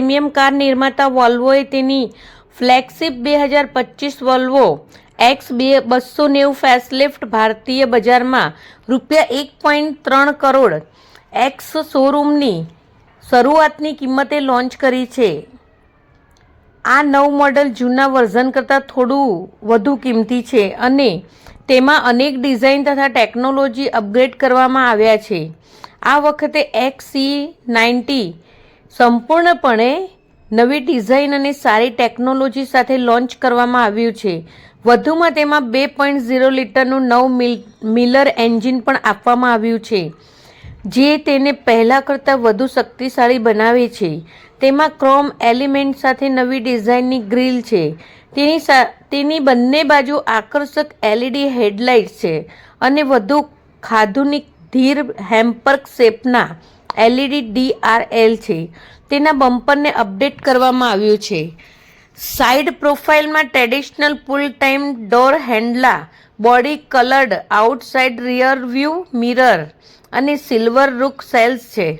Premium car નિર્માતા વોલ્વોએ તેની flagship બે હજાર પચીસ વોલ્વો એક્સ બે બસો નેવું ફેસલિફ્ટ ભારતીય બજારમાં રૂપિયા એક પોઈન્ટ ત્રણ કરોડ એક્સ શોરૂમની શરૂઆતની કિંમતે લોન્ચ કરી છે. આ નવ મોડલ જૂના વર્ઝન કરતાં થોડું વધુ કિંમતી છે અને તેમાં અનેક ડિઝાઇન તથા ટેકનોલોજી અપગ્રેડ કરવામાં આવ્યા છે. આ વખતે એક્સ સી નાઇન્ટી સંપૂર્ણપણે નવી ડિઝાઇન અને સારી ટેકનોલોજી સાથે લોન્ચ કરવામાં આવ્યું છે. વધુમાં તેમાં બે પોઈન્ટ ઝીરો લીટરનું નવ મિલ, મિલર એન્જિન પણ આપવામાં આવ્યું છે, જે તેને પહેલાં કરતાં વધુ શક્તિશાળી બનાવે છે. તેમાં ક્રોમ એલિમેન્ટ સાથે નવી ડિઝાઇનની ગ્રીલ છે. તેની સા, તેની બંને બાજુ આકર્ષક એલઈડી હેડલાઇટ્સ છે અને વધુ ખાધુનિક ધીર હેમ્પર્ક શેપના એલઈડી ડીઆરએલ છે. તેના બમ્પરને અપડેટ કરવામાં આવ્યું છે. Side પ્રોફાઇલમાં traditional pull type door handles, body coloured, outside rear view mirror અને સિલ્વર રૂક સેલ્સ છે.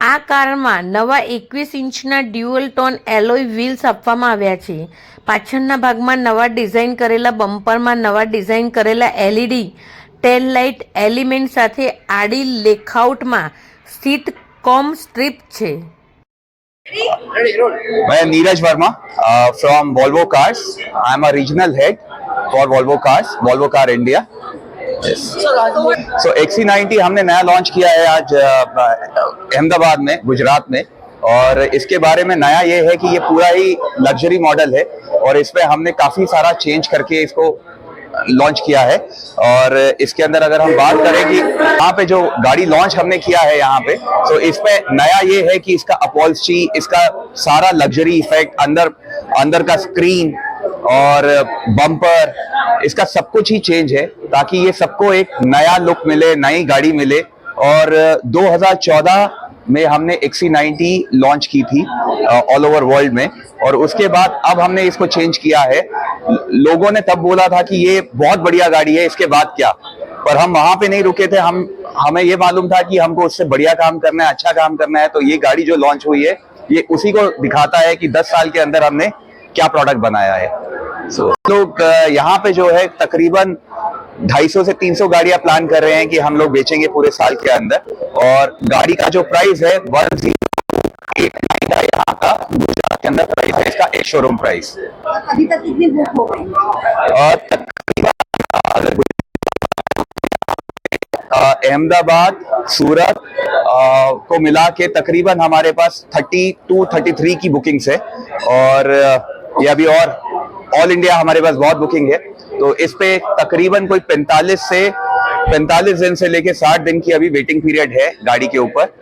આ કારમાં નવા એકવીસ ઇંચના ડ્યુઅલ ટોન એલોય વ્હીલ્સ આપવામાં આવ્યા છે. પાછળના ભાગમાં નવા ડિઝાઇન કરેલા બમ્પરમાં નવા ડિઝાઇન કરેલા એલઈડી ટેલ લાઇટ એલિમેન્ટ સાથે આડી લેખાઉટમાં સ્થિત કોમ સ્ટ્રીપ છે मैं Neeraj Verma from Volvo cars I am a regional head for Volvo cars Volvo car India so XC ninety हमने नया लॉन्च किया है आज अ, अहमदाबाद में गुजरात में और इसके बारे में नया ये है कि ये पूरा ही लग्जरी मॉडल है और इसमें हमने काफी सारा चेंज करके इसको लॉन्च किया है। और इसके अंदर अगर हम बात करें कि यहाँ पे जो गाड़ी लॉन्च हमने किया है यहाँ पे तो इसमें नया ये है कि इसका अपॉल्स्ट्री इसका सारा लग्जरी इफ़ेक्ट अंदर अंदर का स्क्रीन और बम्पर इसका सब कुछ ही चेंज है ताकि ये सबको एक नया लुक मिले, नई गाड़ी मिले। और 2014 में हमने एक्सी नाइन्टी लॉन्च की थी ऑल ओवर वर्ल्ड में। और उसके बाद अब हमने इसको चेंज किया है। लोगों ने तब बोला था कि ये बहुत बढ़िया गाड़ी है इसके बाद क्या? पर हम वहाँ पे नहीं रुके थे। हम हमें ये मालूम था कि हमको उससे बढ़िया काम करना है अच्छा काम करना है। तो ये गाड़ी जो लॉन्च हुई है ये उसी को दिखाता है कि 10 साल के अंदर हमने क्या प्रोडक्ट बनाया है। सो so, लोग यहाँ पे जो है तकरीबन 250 से 300 गाड़ियाँ प्लान कर रहे हैं कि हम लोग बेचेंगे पूरे साल के अंदर। और गाड़ी का जो प्राइस है वन ज़ीरो का यहाँ का गुजरात के अंदर प्राइस है इसका एक शोरूम प्राइस अभी तक कितनी बुक हो गई? और तकरीबन अगर अहमदाबाद सूरत अ, को मिला के तकरीबन हमारे पास 30 टू 33 की बुकिंग्स है। और ये अभी और ऑल इंडिया हमारे पास बहुत बुकिंग है तो इस पे तकरीबन कोई 45 से 45 दिन से लेके 60 दिन की अभी वेटिंग पीरियड है गाड़ी के ऊपर